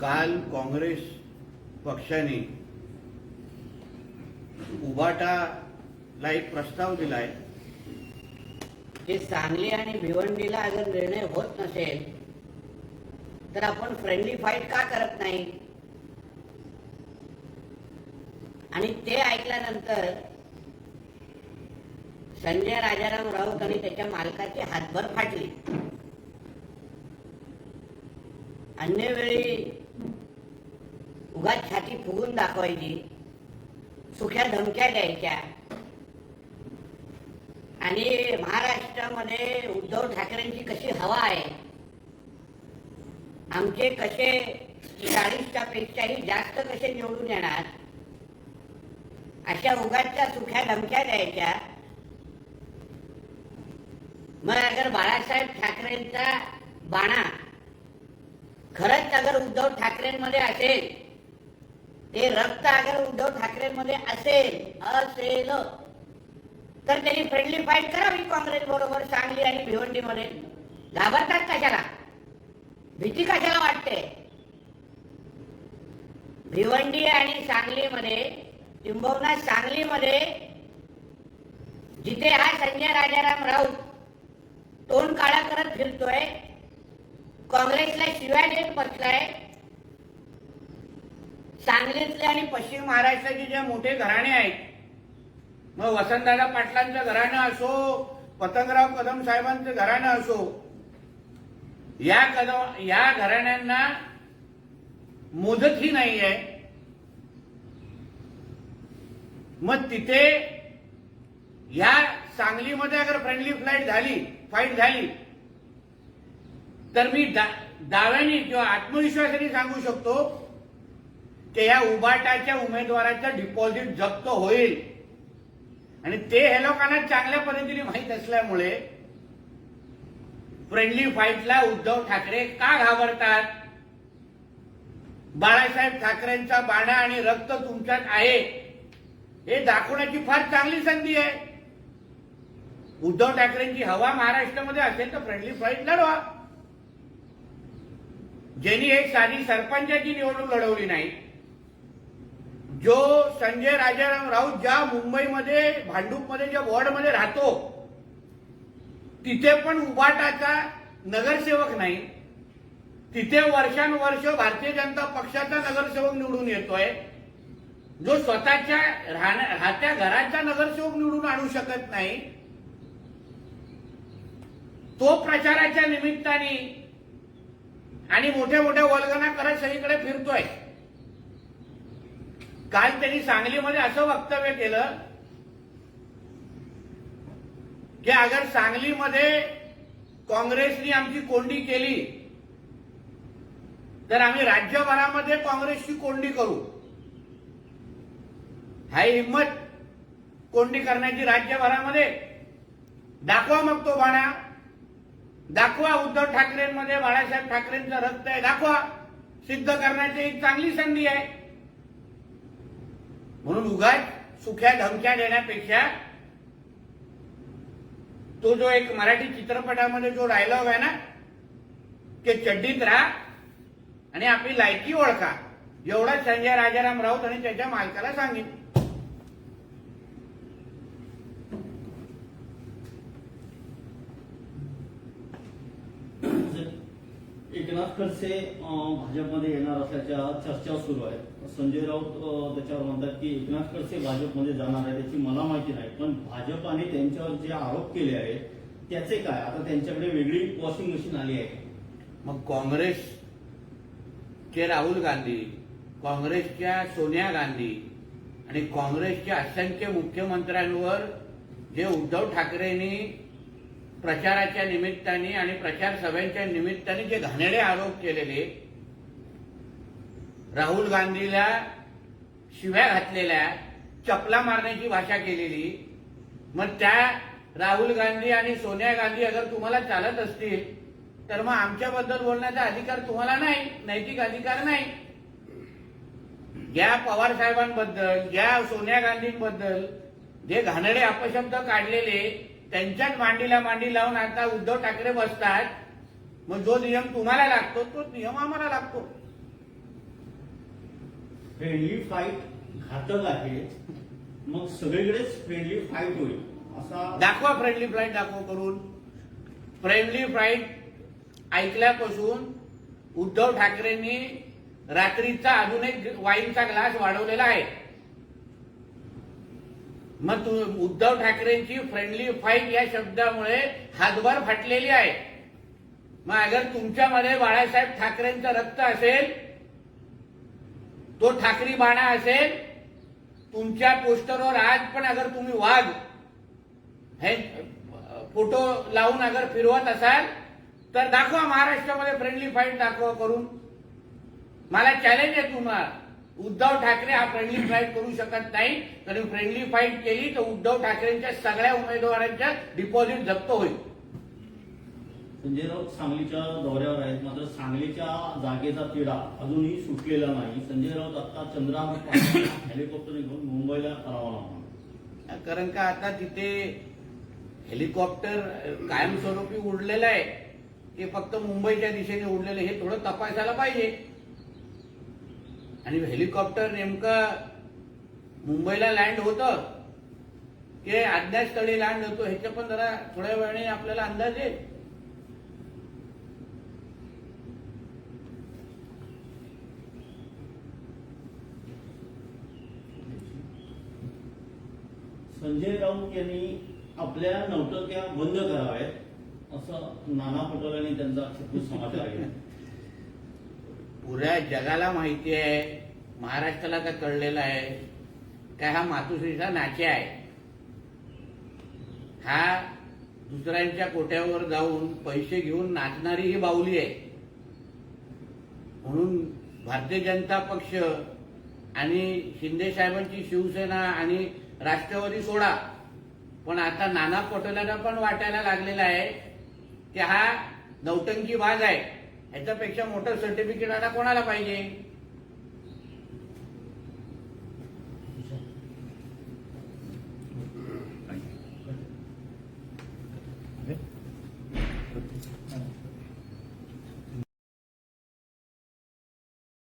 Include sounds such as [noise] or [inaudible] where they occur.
काल काँग्रेस पक्षाने उबाटाला एक प्रस्ताव दिलाय. की सांगली आणि भिवंडीला जर निर्णय होत नसेल तर आपण फ्रेंडली फाईट का करत नाही? आणि ते ऐकल्यानंतर संजय राजाराम राऊत आणि त्याच्या मालकाची हातभर फाटली. अन्य वेळी उगाच छाती फुगून दाखवायची. सुख्या धमक्या द्यायच्या. आणि महाराष्ट्रामध्ये उद्धव ठाकरेंची कशी हवा आहे? आमचे कसे चाळीसच्या पेक्षाही जास्त कसे निवडून येणार? अशा उगाचच्या सुख्या धमक्या द्यायच्या. मग अगर बाळासाहेब ठाकरेंचा बाणा खरंच अगर उद्धव ठाकरेंमध्ये असेल. ते रक्त अगर उद्धव ठाकरेंमध्ये असेल असेल. तर त्यांनी फ्रेंडली फाईट करावी काँग्रेस बरोबर सांगली आणि भिवंडीमध्ये. घाबरतात कशाला? भीती कशाला वाटते? भिवंडी आणि सांगलीमध्ये किंबहुना सांगलीमध्ये जिथे हा संजय राजाराम राऊत तोंड काळा करत फिरतोय काँग्रेसला शिवाय देत बसलाय. सांगलीतले आणि पश्चिम महाराष्ट्राचे जे मोठे घराणे आहेत मग वसंतदादा पाटलांचं घराणं असो पतंगराव कदम साहेबांचं घराणं असो या कदम या घराण्यांना मुदतही नाही आहे मग तिथे या सांगलीमध्ये अगर फ्रेंडली फ्लाईट झाली फाईट झाली तर मी दा- दाव्याने किंवा आत्मविश्वासाने सांगू शकतो की या उबाटाच्या उमेदवाराचं डिपॉझिट जप्त होईल. आणि ते हे लोकांना चांगल्या पद्धतीने माहीत असल्यामुळे फ्रेंडली फाईटला उद्धव ठाकरे का घाबरतात? बाळासाहेब ठाकरेंचा बाणा आणि रक्त तुमच्यात आहे. हे दाखवण्याची फार चांगली संधी आहे. उद्धव ठाकरेंची हवा महाराष्ट्रामध्ये असेल तर फ्रेंडली फाईट लढवा. ज्यांनी एक साधी सरपंचाची निवडणूक लढवली नाही जो संजय राजाराम राऊत ज्या मुंबईमध्ये भांडूपमध्ये ज्या वॉर्डमध्ये राहतो तिथे पण उबाटाचा नगरसेवक नाही. तिथे वर्षानुवर्ष भारतीय जनता पक्षाचा नगरसेवक निवडून येतोय. जो स्वतःच्या राहण्या- राहत्या घराचा नगरसेवक निवडून आणू शकत नाही. तो प्रचाराच्या निमित्ताने आणि मोठ्या मोठ्या वल्गना करत सगळीकडे फिरतोय. काल त्यांनी सांगलीमध्ये असं वक्तव्य केलं की अगर सांगलीमध्ये काँग्रेसनी आमची कोंडी केली तर आम्ही राज्यभरामध्ये काँग्रेसची कोंडी करू. हाय हिंमत कोंडी करण्याची राज्यभरामध्ये. दाखवा मग तो बाणा. दाखवा उद्धव ठाकरेंमध्ये बाळासाहेब ठाकरेंचं रक्त आहे दाखवा. सिद्ध करण्याची एक चांगली संधी आहे. म्हणून उगाच सुख्या धमक्या देण्यापेक्षा तो जो एक मराठी चित्रपटामध्ये जो डायलॉग आहे ना ते चड्डीत राहा आणि आपली लायकी ओळखा. एवढा संजय राजाराम राऊत आणि त्याच्या मालकाला सांगितलं एकनाथ खडसे भाजपमध्ये येणार असल्याच्या चर्चा सुरू आहेत संजय राऊत त्याच्यावर म्हणतात की एकनाथ खडसे भाजपमध्ये जाणार आहे त्याची मला माहिती नाही. पण भाजपाने त्यांच्यावर जे आरोप केले आहेत त्याचे काय? आता त्यांच्याकडे वेगळी वॉशिंग मशीन आली आहे. मग काँग्रेसचे राहुल गांधी काँग्रेसच्या सोनिया गांधी आणि काँग्रेसच्या असंख्य मुख्यमंत्र्यांवर जे उद्धव ठाकरेंनी प्रचाराच्या निमित्ताने आणि प्रचार सभेच्या निमित्ताने जे घाणेरडे आरोप केलेले राहुल गांधीला शिव्या घातलेल्या चपला मारण्याची भाषा केलेली मग त्या राहुल गांधी आणि सोनिया गांधी अगर तुम्हाला चालत असतील तर मग आमच्याबद्दल बोलण्याचा अधिकार तुम्हाला नाही नैतिक अधिकार नाही. ज्या पवार साहेबांबद्दल ज्या सोनिया गांधींबद्दल जे घाणेरडे अपशब्द काढलेले त्यांच्याच मांडीला मांडी लावून आता उद्धव ठाकरे बसतात. मग जो नियम तुम्हाला लागतो तो नियम आम्हाला लागतो. फ्रेंडली फाईट घातक आहे. मग सगळीकडेच फ्रेंडली फाईट होईल. असा दाखवा फ्रेंडली फ्लाईट दाखवा करून. फ्रेंडली फ्लाईट ऐकल्यापासून उद्धव ठाकरेंनी रात्रीचा अजून एक वाईनचा ग्लास वाढवलेला आहे. मग तू उद्धव ठाकरेंची फ्रेंडली फाईट या शब्दामुळे हातभार फाटलेली आहे. मग अगर तुमच्यामध्ये बाळासाहेब ठाकरेंचं रक्त असेल तो ठाकरी बाणा असेल तुमच्या पोस्टरवर आज पण अगर तुम्ही वाघ हे फोटो लावून अगर फिरवत असाल तर दाखवा महाराष्ट्रामध्ये फ्रेंडली फाईट दाखवा करून. मला चॅलेंज आहे तुम्हाला. उद्धव ठाकरे हा फ्रेंडली फाईट करू शकत नाही. कारण फ्रेंडली फाईट केली तर उद्धव ठाकरेंच्या सगळ्या उमेदवारांच्या डिपॉझिट जप्त होईल. संजय राऊत सांगलीच्या दौऱ्यावर आहेत. मात्र सांगलीच्या जागेचा तिढा अजूनही सुटलेला नाही. संजय राऊत आता चंद्रहार हेलिकॉप्टर [coughs] घेऊन मुंबईला रवाना होणार कारण का आता तिथे हेलिकॉप्टर कायमस्वरूपी उडलेलं आहे. ते फक्त मुंबईच्या दिशेने उडलेलं आहे, हे थोडं तपासायला पाहिजे. आणि हेलिकॉप्टर नेमकं मुंबईला लँड होतं? की अज्ञातस्थळी लँड होतो? ह्याच्या पण जरा थोड्या वेळाने आपल्याला अंदाज येईल. संजय राऊत यांनी आपल्या नौटक्या बंद कराव्यात असं नाना पटोले त्यांचा समाचार आहे. पुऱ्या जगाला माहिती आहे महाराष्ट्राला तर कळलेलं आहे. काय हा मातुश्रीचा नाचे आहे? हा दुसऱ्यांच्या कोट्यावर जाऊन पैसे घेऊन नाचणारी ही बाहुली आहे. म्हणून भारतीय जनता पक्ष आणि शिंदे साहेबांची शिवसेना आणि राष्ट्रवादी सोडा. पण आता नाना पटोलेंना पण वाटायला लागलेला आहे की हा नौटंकी भाग आहे. ह्याच्यापेक्षा मोठं सर्टिफिकेट आता कोणाला पाहिजे?